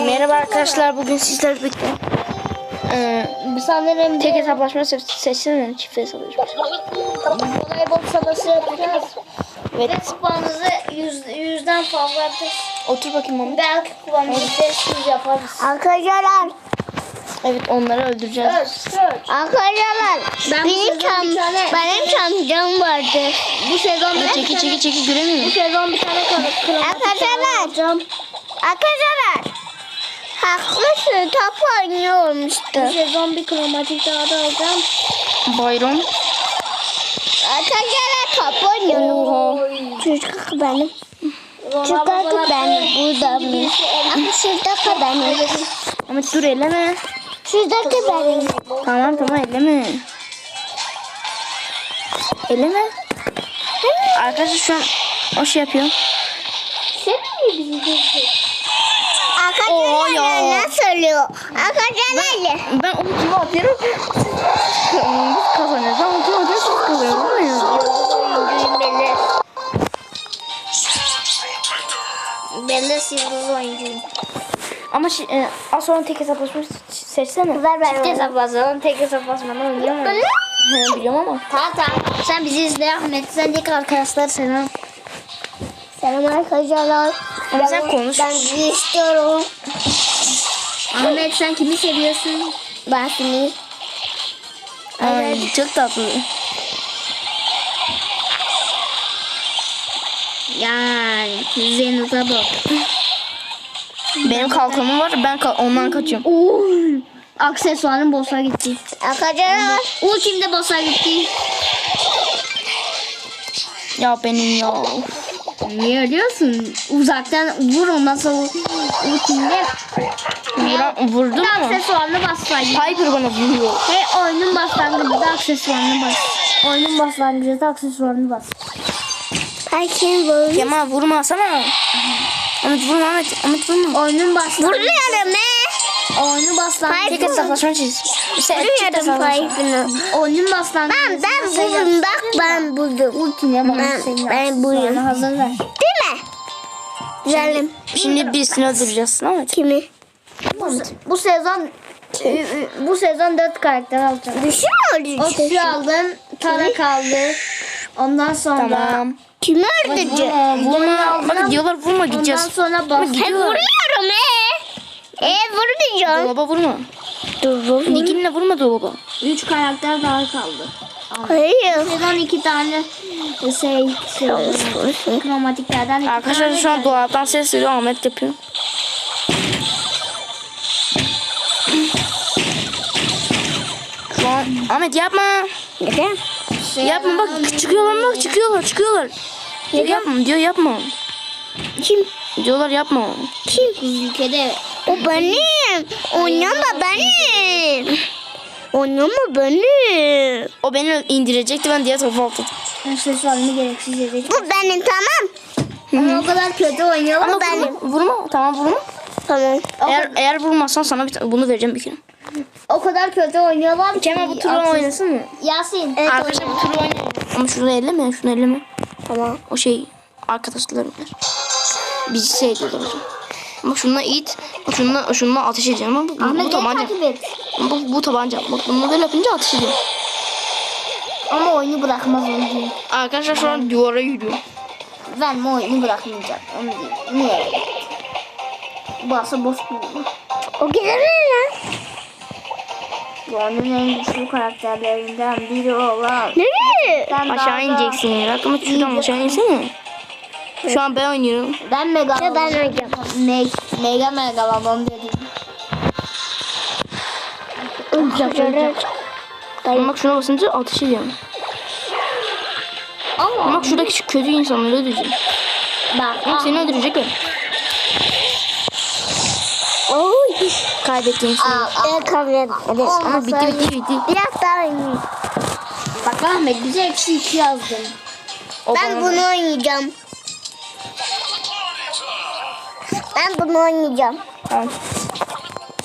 Merhaba arkadaşlar bugün sizlerle birlikte ee, Sanırım tek hesaplaşma se- seçsene çift hesaplaşma. voleybol sahası yapacağız. Evet Ve kupamızı yüz, yüzden fazladır. otur bakayım onu. Belki kupamızı yüz yaparız. Arkadaşlar, Evet onları öldüreceğiz. Evet, evet. arkadaşlar Ben benim bu tane- benim çamcam vardı. Bu sezon Evet, bir çeki tane, çeki çeki bu göremiyorum. sezon bir tane kromatik Arkadaşlar. Arkadaşlar, haklısın top Bu oynuyormuştu. sezon bir kromatik daha da alacağım. Bayram. Arkadaşlar top oynuyorum. Oha. Çocuk benim. Çocuk benim. Burada el- Ama şuradaki benim. Ama dur elleme. Şuradaki benim. Tamam tamam elleme. Elleme. Arkadaşlar şu an o şey yapıyor. Sen mi bizi göreceksin? Oha ya. Ne söylüyor? Arkadaşlar. Ben onu kime atıyorum? Biz kazanıyoruz ama kim atıyor siz kazanıyorsunuz. Değil mi ya? Oyuncuyum. Ama şi, e, az sonra tek hesaplaşma se- seçsene. Ver ben Tek hesaplaşmadan tek hesaplaşmadan oynayamam. He, biliyorum ama. Tamam tamam. Sen bizi izle Ahmet. Sen ilk arkadaşlar selam. Selam arkadaşlar. Ama sen konuş. Ben sizi istiyorum. Ahmet sen kimi seviyorsun? Ben seni. Ay, çok tatlı. Yani Zenut'a bak. Benim kalkanım var ben ka- ondan kaçıyorum. Uy. Aksesuarın boss'a gitti. Arkadaşlar. Ultim de boss'a gitti. Ya benim ya. Niye ölüyorsun? Uzaktan vur ondan sonra ultimle Vura, vurdum mu? aksesuarını bassaydın. Piper bana vuruyor. Hey oyunun başlangıcında aksesuarını bas. Oyunun başlangıcında aksesuarını bas. Herkes böyle. Kemal vurmasana. Ahmet vurma Ahmet. Ahmet vurma. Oyunun başlangıcında. Vuruyorum he. Oyunun başlangıcında. Tek hesaplaşma çiz. Hesaplaşma. Piper'ını. Oyunun başlangıcında. Ben ben buldum bak ben buldum. Ultine bas. Ben- ben buyum. Hazır ver. Değil mi? Güzelim. Şimdi birisini öldüreceğiz Ahmet. Kimi? Bu sezon bu sezon 4 karakter alacağım. Düşün mü Otçu aldım, Tarak aldı. Ondan sonra Tamam. Kimi öldürecek? Vurma. Bak diyorlar vurma ondan gideceğiz. sonra bas. He vuruyorum he. E vurmayacağım. Dolaba vurma. Nikinle vurma dolaba. 3 karakter daha kaldı. Hayır. Sezon 2 tane şey, şey kromatiklerden iki Arkadaşlar şu an dolaptan ses geliyor Ahmet yapıyor. Şu an Ahmet yapma. Neden? Şey, Yapma bak çıkıyorlar bak çıkıyorlar çıkıyorlar. Diyor yapma diyor yapma. Kim? Diyorlar yapma. Kim? ülkede O benim. Oynama benim. Oynama benim. O beni indirecekti ben diğer tarafa atladım. aksesuarını gereksiz yere. Bu benim tamam. Ama o kadar kötü oynuyorlar. Ama vurma, vurma tamam vurma. Tamam. Eğer eğer vurmazsan sana bir bunu vereceğim bir kere. O kadar kötü oynuyorlar. ki Kemal bu turu oynasın mı? Yasin. Arkadaşlar bu turu oynayalım. Ama şunu elleme şunu elleme. Tamam. O şey arkadaşlarım var. Bizi şey diyorlar. Ama şununla it. Şununla, şununla ateş edeceğim ama bu, bu, Ahmet beni tabanca. et. Bu, bu tabanca. Bak bunu böyle yapınca ateş ediyor. Ama oyunu bırakmaz onu değil. Arkadaşlar şu an duvara yürüyor. Ben bu oyunu bırakmayacağım. Onu değil. Niye? Bası boş bulma. O gider mi? Bu oyunun en güçlü karakterlerinden biri olan. Nereye? Aşağı ineceksin. Bak ama şuradan aşağı insene. Şu an ben oynuyorum. Ben Mega Ya ben oynayacağım. Me Mega Megalodon dedim. Öleceğim, öleceğim. Ama bak şuna basınca ateş ediyorum. Ama Bak şuradaki şu kötü insanları öldüreceğim. bak. Bak seni öldürecekler. Oy. Kaybettiğin Aa, insanı. Evet kabul Ama bitti bitti bitti. Biraz daha oynayayım. Bak Ahmet bize eksi iki yazdın. O Ben bunu oynayacağım. Ben bunu oynayacağım. Tamam.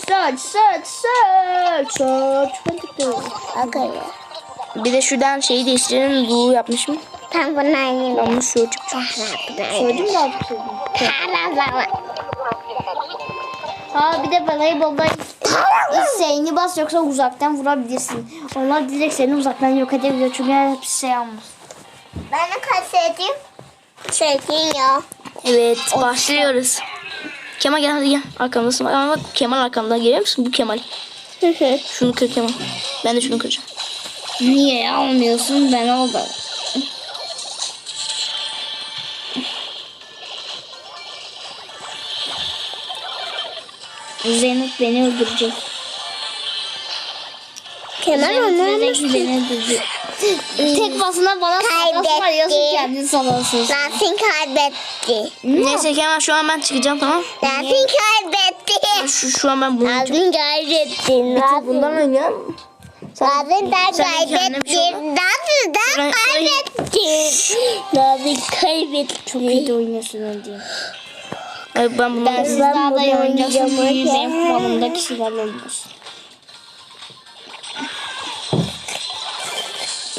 Search, search, search, search. Arkadaşlar. Bir de şuradan şeyi değiştirelim. Bu yapmışım. Ben bunu oynayayım. Yanlış şu çıkacak. Söyledim de artık söyledim. Ha bir de voleybolda Hüseyin'i bas yoksa uzaktan vurabilirsin. Onlar direkt seni uzaktan yok edebiliyor çünkü hepsi şey almış. Ben de kasetim. Çekin ya. Evet başlıyoruz. Kemal gel hadi gel. Arkamdasın. Ama bak Kemal arkamda. Görüyor musun? Bu Kemal. Şunu kır Kemal. Ben de şunu kıracağım. Niye almıyorsun ben oldu. Zeynep beni öldürecek. Kemal onu Zeynep beni öldürecek. Tek basına bana Kaybetti. sallasın arıyorsun kendini sallasın. Nasin kaybetti. Neyse Kemal şu an ben çıkacağım tamam. Nasin kaybetti. Şu, şu an ben bunu Nasin kaybetti. Nasin. Bundan oynayalım. Nasin da Sen kendine bir kaybetti. şey oldu. Nasin da Şurayı- şurayı- kaybetti. Nasin kaybetti. Çok iyi de oynuyorsun önce. Evet, ben bunu Ben siz daha da iyi oynayacaksın. oynayacağım. Benim falımda kişilerle oynuyorsun.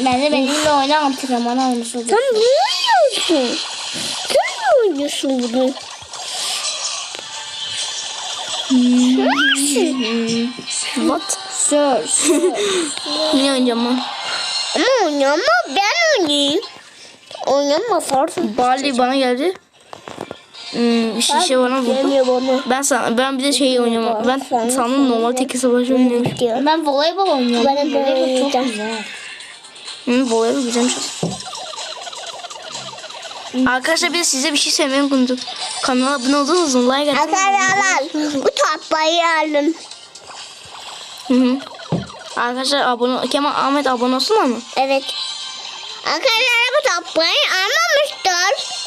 Ben de benimle oyna antrenman almış olacağım. Sen ne oynuyorsun? Sen ne oynuyorsun bunu? What? Sür. Ne oynayacağım ben? Ama oynama ben oynayayım. Oynama sorsun. Bali bana geldi. Hmm, şişe bana vurdu. Ben san ben bir de şey oynuyorum. Ben sandım normal tek savaş oynuyorum. Ben voleybol oynuyorum. Ben de voleybol çok güzel. Hı, bu arada güzelmiş. Arkadaşlar bir de size bir şey söylemeyi unuttum. Kanala abone mu? Like atın. Arkadaşlar bu tatbayı alın. Hı hı. Arkadaşlar abone Kemal Ahmet abone olsun ama. Evet. Arkadaşlar bu tatbayı almamışlar.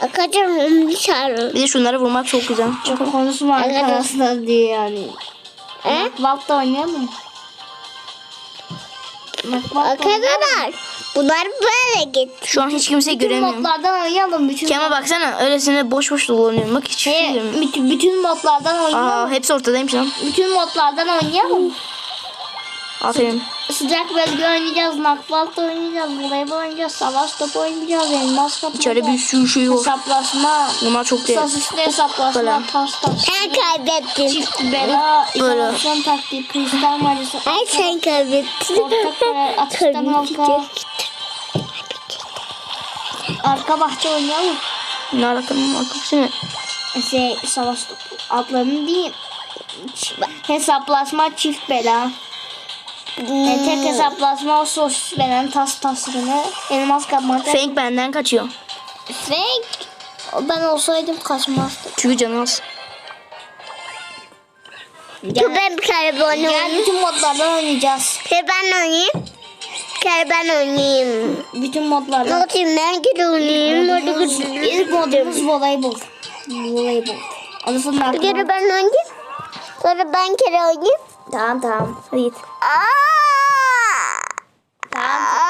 Arkadaşlar onu dışarı. Bir de şunları vurmak çok güzel. Çok konuşma arkadaşlar diye yani. He? Vakta oynayalım. Vakta Arkadaşlar bunlar böyle git. Şu an hiç kimseyi Bütün göremiyorum. modlardan oynayalım. Bütün, Kemal baksana öylesine boş boş dolanıyorum. Bak hiç şey göremiyorum. bütün, bütün modlardan oynayalım. Aa hepsi ortadaymış lan. Bütün modlardan oynayalım. Aferin. Sıcak bölge oynayacağız, nakvaltı oynayacağız, voleybol oynayacağız, savaş topu oynayacağız, elmas kapı İçeride bir sürü şey var. Hesaplaşma, Bunlar çok değil. sosisli hesaplaşma, Böyle. tas tas, Sen kaybettin. çift bela, izolasyon taktiği, kristal malisi, Ay sen kaybettin. ortak kare, atıştan halka, arka bahçe oynayalım. Ne alakalı arkadaşlar ne? Şey, savaş topu, adlarını diyeyim. Hesaplaşma çift bela. Yani tek hesaplaşma o sosis veren tas tasını elmas kapmaca. Frank benden kaçıyor. Frank. Ben olsaydım kaçmazdım. Çünkü canı az. Dur ben bir kere bir Gel oynayayım. bütün modlardan oynayacağız. Kere ben oynayayım. Kere ben oynayayım. Bütün Ne modlardan. yapayım ben kere oynayayım. Hadi ilk modumuz voleybol. Voleybol. Bir kere ben oynayayım. Sonra ben kere oynayayım. Tamam tamam. Hadi git. Tamam. tamam.